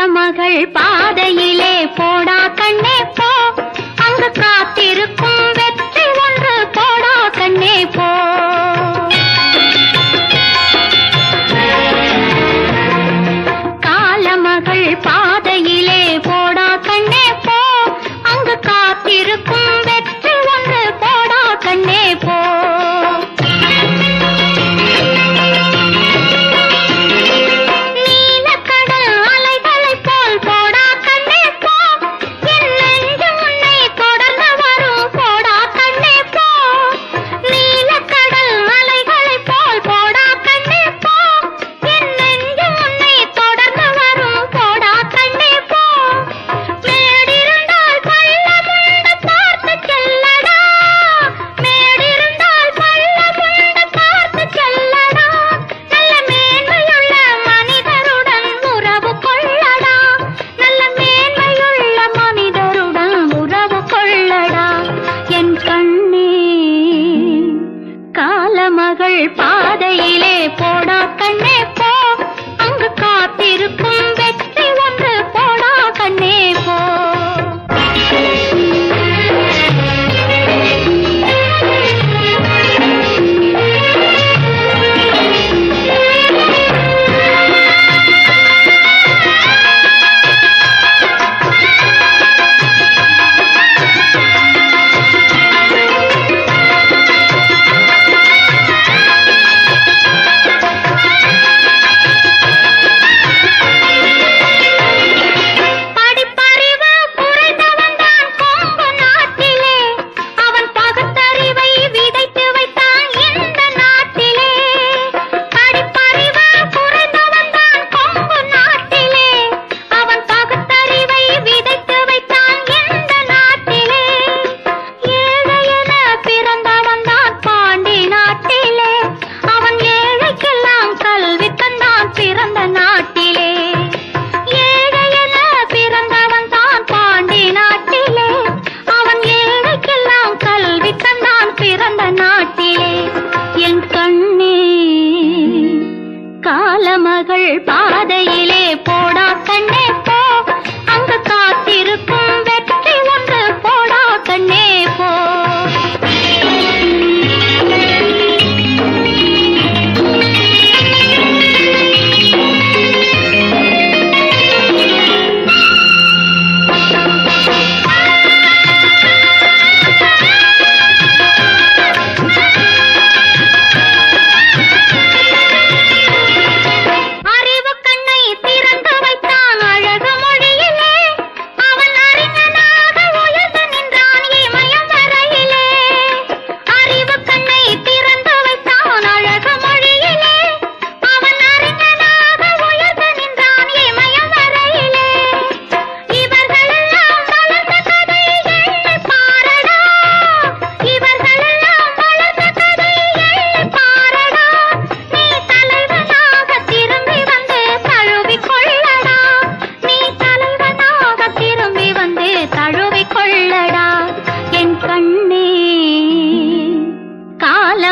மணமகள் பாதையிலே போடா கண்ணே போ. அங்கு காத்திருக்கும் மகள் பாதையிலே போடா கண்ணே. பாதையில்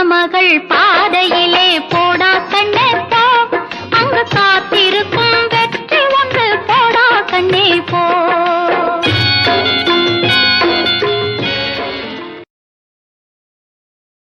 மகள் பாதையிலே போடா கண்ணே போ அங்கு காத்திருக்கும்